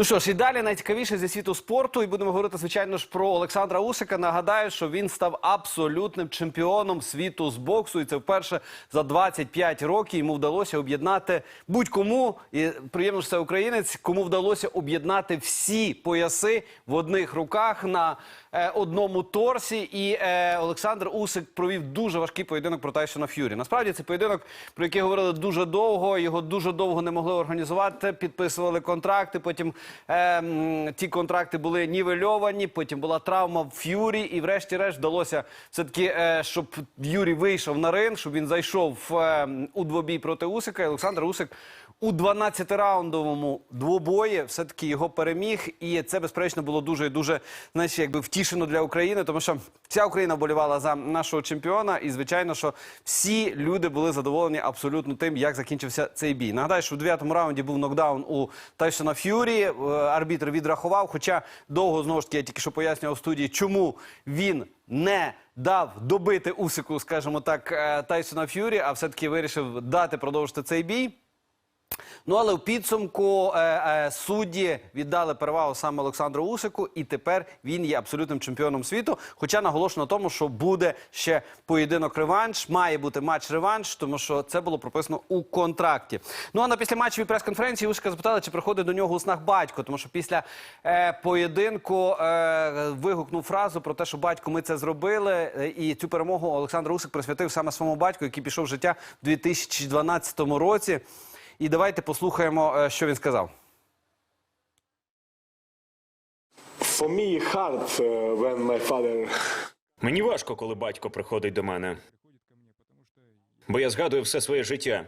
Ну що ж, і далі найцікавіше зі світу спорту, і будемо говорити, звичайно ж, про Олександра Усика. Нагадаю, що він став абсолютним чемпіоном світу з боксу, і це вперше за 25 років йому вдалося об'єднати будь-кому. І приємно, що це українець, кому вдалося об'єднати всі пояси в одних руках на е, одному торсі. І е, Олександр Усик провів дуже важкий поєдинок проти Тайсона Ф'юрі. Насправді це поєдинок, про який говорили дуже довго. Його дуже довго не могли організувати. Підписували контракти. Потім е, ті контракти були нівельовані. Потім була травма в Ф'юрі, і врешті-решт вдалося все таки, е, щоб Юрій вийшов на ринг, щоб він зайшов е, у двобій проти Усика. І Олександр Усик у 12-раундовому двобої все-таки його переміг, і це безперечно було дуже і дуже знаєш, якби втішено для України, тому що вся Україна вболівала за нашого чемпіона, і звичайно, що всі люди були задоволені абсолютно тим, як закінчився цей бій. Нагадаю, що в 9-му раунді був нокдаун у Тайсона Ф'юрі. Е, Арбітр відрахував, хоча довго знову ж таки я тільки що пояснював студії, чому він не дав добити Усику, скажімо так, е, Тайсона Ф'юрі, а все-таки вирішив дати продовжити цей бій. Ну, але в підсумку е, е, судді віддали перевагу саме Олександру Усику, і тепер він є абсолютним чемпіоном світу. Хоча наголошено на тому, що буде ще поєдинок реванш, має бути матч реванш, тому що це було прописано у контракті. Ну а на післяматчевій прес-конференції Усика запитали, чи приходить до нього у снах батько, тому що після е, поєдинку е, вигукнув фразу про те, що батько ми це зробили, е, і цю перемогу Олександр Усик присвятив саме своєму батьку, який пішов в життя в 2012 році. І давайте послухаємо, е, що він сказав. For me, hard uh, when my father Мені важко, коли батько приходить до мене. Бо я згадую все своє життя.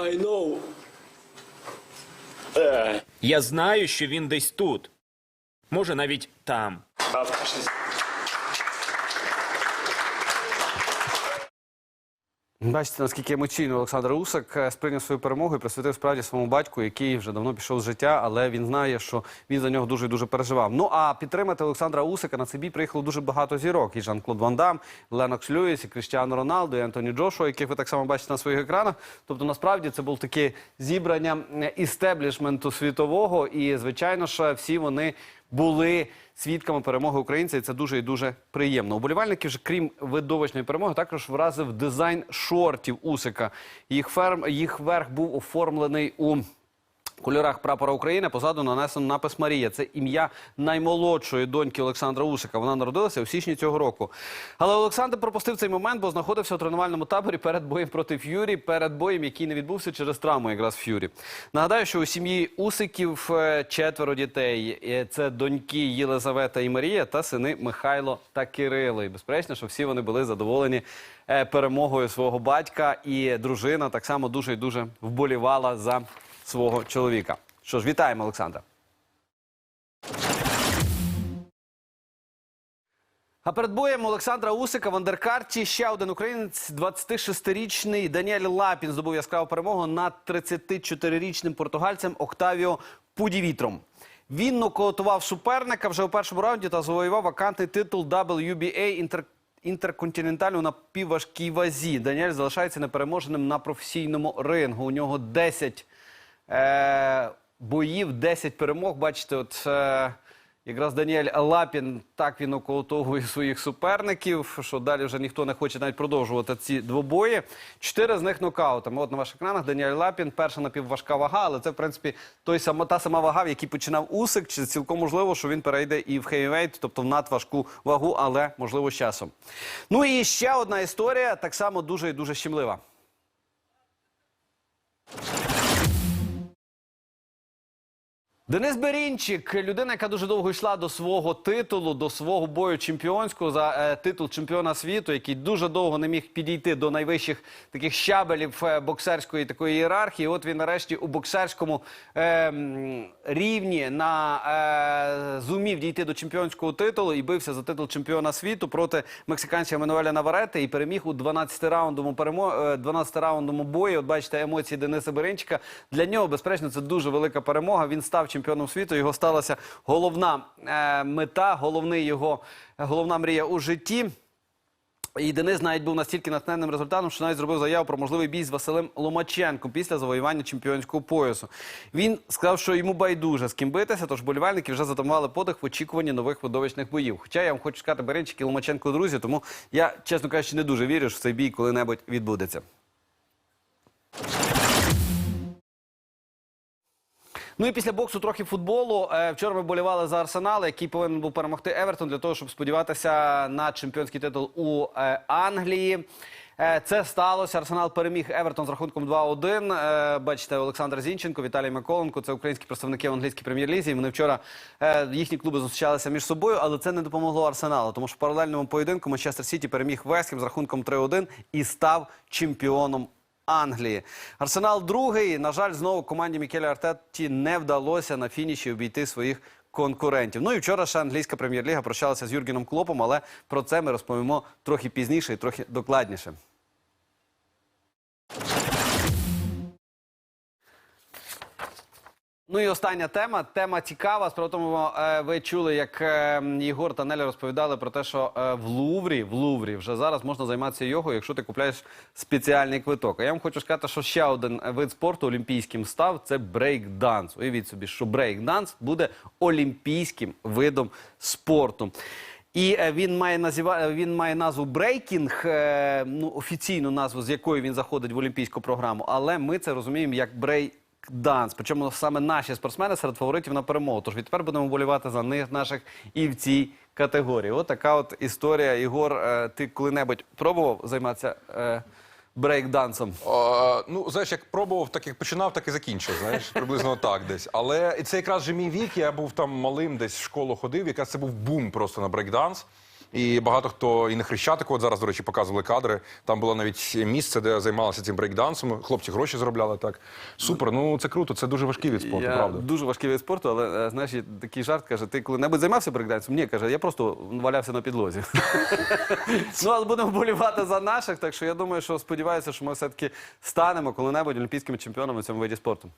I know. Uh, Я знаю, що він десь тут. Може, навіть там. Бачите, наскільки емоційно Олександр Усик е, сприйняв свою перемогу і присвятив справді своєму батьку, який вже давно пішов з життя, але він знає, що він за нього дуже дуже переживав. Ну а підтримати Олександра Усика на цей бій приїхало дуже багато зірок. І Жан-Клод Ван Дам, Ленокс Льюіс, і Кріштіану Роналду, і Антоні Джошуа, яких ви так само бачите на своїх екранах. Тобто, насправді це було таке зібрання істеблішменту світового, і звичайно ж, всі вони були свідками перемоги українця, і це дуже і дуже приємно. Уболівальників ж, крім видовищної перемоги, також вразив дизайн шортів Усика. Їх ферм їх верх був оформлений у. Кольорах прапора України позаду нанесено напис Марія. Це ім'я наймолодшої доньки Олександра Усика. Вона народилася у січні цього року. Але Олександр пропустив цей момент, бо знаходився у тренувальному таборі перед боєм проти Ф'юрі, перед боєм, який не відбувся через травму якраз Ф'юрі. Нагадаю, що у сім'ї Усиків е, четверо дітей. Е, Це доньки Єлизавета і Марія та сини Михайло та Кирило. І безперечно, що всі вони були задоволені е, перемогою свого батька. І дружина так само дуже і дуже вболівала за свого чоловіка. Що ж, вітаємо, Олександра. А перед боєм Олександра Усика в андеркарті ще один українець, 26-річний Даніель Лапін здобув яскраву перемогу над 34-річним португальцем Октавіо Пудівітром. Він нокаутував суперника вже у першому раунді та завоював вакантний титул WBA інтер... інтерконтиненталь у напівважкій вазі. Даніель залишається непереможеним на професійному рингу. У нього 10 е, боїв, 10 перемог. Бачите, от е, якраз Даніель Лапін так він околотовує своїх суперників, що далі вже ніхто не хоче навіть продовжувати ці двобої. Чотири з них нокаутами. От на ваших екранах Даніель Лапін, перша напівважка вага, але це в принципі той сама та сама вага, в якій починав Усик. Чи цілком можливо, що він перейде і в хейвейт, тобто в надважку вагу, але можливо з часом. Ну і ще одна історія, так само дуже і дуже щемлива. Денис Берінчик, людина, яка дуже довго йшла до свого титулу, до свого бою чемпіонського за е, титул чемпіона світу, який дуже довго не міг підійти до найвищих таких щабелів е, боксерської такої ієрархії. От він нарешті у боксерському е, рівні на е, зумів дійти до чемпіонського титулу і бився за титул чемпіона світу проти мексиканця Мануеля Наварети і переміг у 12-раундовому перемо... е, 12-раундовому бої. От бачите емоції Дениса Беринчика. Для нього, безперечно, це дуже велика перемога. Він став чемпіоном світу. Його сталася головна е, мета, головний його головна мрія у житті. І Денис навіть був настільки натхненним результатом, що навіть зробив заяву про можливий бій з Василем Ломаченком після завоювання чемпіонського поясу. Він сказав, що йому байдуже з ким битися, тож болівальники вже затамували подих в очікуванні нових видовищних боїв. Хоча я вам хочу сказати, Беренчик і Ломаченко друзі, тому я, чесно кажучи, не дуже вірю, що цей бій коли-небудь відбудеться. Ну і після боксу трохи футболу. Е, Вчора ми болівали за Арсенал, який повинен був перемогти Евертон для того, щоб сподіватися на чемпіонський титул у е, Англії. Е, Це сталося. Арсенал переміг Евертон з рахунком 2-1. Е, Бачите, Олександр Зінченко, Віталій Миколенко. Це українські представники в англійській прем'єр-лізі. Вони вчора їхні клуби зустрічалися між собою, але це не допомогло Арсеналу. Тому що в паралельному поєдинку Манчестер Сіті переміг Вестхем з рахунком 3-1 і став чемпіоном Англії. Арсенал другий. На жаль, знову команді Мікеля Артеті не вдалося на фініші обійти своїх конкурентів. Ну і вчора ще англійська прем'єр-ліга прощалася з Юргеном Клопом, але про це ми розповімо трохи пізніше і трохи докладніше. Ну і остання тема. Тема цікава. Справа е, ви чули, як е, Єгор та Неля розповідали про те, що е, в Луврі, в Луврі вже зараз можна займатися йогою, якщо ти купляєш спеціальний квиток. А я вам хочу сказати, що ще один вид спорту олімпійським став це брейк-данс. Уявіть собі, що брейк-данс буде олімпійським видом спорту. І він має назива... він має назву брейкінг, ну офіційну назву, з якою він заходить в олімпійську програму. Але ми це розуміємо як брейк. Данс, причому саме наші спортсмени серед фаворитів на перемогу. Тож відтепер будемо болівати за них наших і в цій категорії. От така от історія. Ігор, е, ти коли-небудь пробував займатися е, брейк-дансом? Ну, знаєш, як пробував, так як починав, так і закінчив. Знаєш, приблизно так десь. Але це якраз же мій вік. Я був там малим, десь в школу ходив. Якраз це був бум просто на брейкданс. І багато хто і на Хрещатику, от зараз, до речі, показували кадри. Там було навіть місце, де займалися цим брейкдансом. Хлопці гроші заробляли так. Супер, ну це круто, це дуже важкий від спорту, я правда. дуже важкий вид спорту, але е, знаєш, є такий жарт каже: ти коли-небудь займався брейкдансом? Ні, каже, я просто валявся на підлозі. ну, але будемо болівати за наших, так що я думаю, що сподіваюся, що ми все-таки станемо коли-небудь олімпійськими чемпіонами в цьому виді спорту.